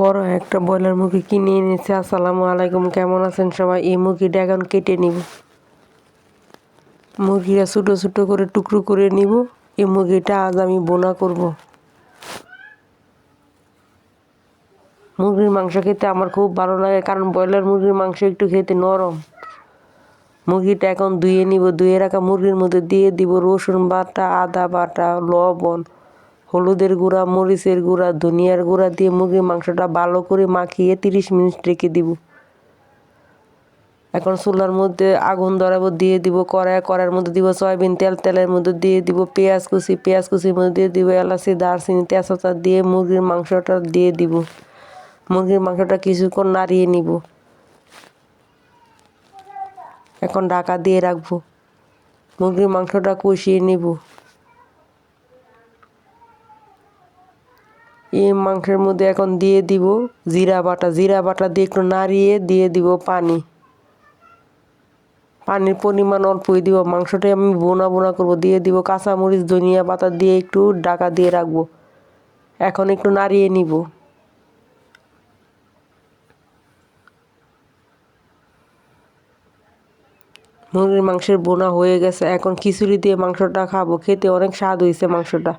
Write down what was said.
বড় একটা ব্রয়লার মুরগি কিনে এনেছে। আসসালামু আলাইকুম, কেমন আছেন সবাই? এই মুরগিটা এখন কেটে নিব। মুরগিটা ছোটো ছোটো করে, টুকরো করে নিব। এই মুরগিটা আজ আমি বোনা করব। মুরগির মাংস খেতে আমার খুব ভালো লাগে, কারণ ব্রয়লার মুরগির মাংস একটু খেতে নরম। মুরগিটা এখন ধুয়ে নিব, ধুয়ে রাখা মুরগির মধ্যে দিয়ে দিব রসুন বাটা, আদা বাটা, লবণ হলুদের গুঁড়া, মরিচের গুঁড়া, ধনিয়ার গুঁড়া দিয়ে মুরগির মাংসটা ভালো করে মাখিয়ে তিরিশ মিনিট রেখে দিব। এখন চুলার মধ্যে আগুন ধরাবো, দিয়ে দিব কড়াই কড়াইয়ের মধ্যে দিব সয়াবিন তেল, তেলের মধ্যে দিয়ে দিব পেঁয়াজ কুচি। পেঁয়াজ কুচির মধ্যে দিয়ে দিব এলাচি, দারচিনি, তেজপাতা দিয়ে মুরগির মাংসটা দিয়ে দিব। মুরগির মাংসটা কিছুক্ষণ নাড়িয়ে নিব। এখন ঢাকা দিয়ে রাখব। মুরগির মাংসটা কষিয়ে নিব। এই মাংসের মধ্যে এখন দিয়ে দিব জিরা বাটা। জিরা বাটা দিয়ে একটু নাড়িয়ে দিয়ে দিব পানি। পানির পরিমাণ অল্পই দিব। মাংসটা আমি বোনা বোনা করব। দিয়ে দিব কাঁচামরিচ, ধনিয়া পাতা দিয়ে একটু ডাকা দিয়ে রাখব। এখন একটু নাড়িয়ে নিব। মুরগির মাংসের বোনা হয়ে গেছে। এখন খিচুড়ি দিয়ে মাংসটা খাব। খেতে অনেক স্বাদ হয়েছে মাংসটা।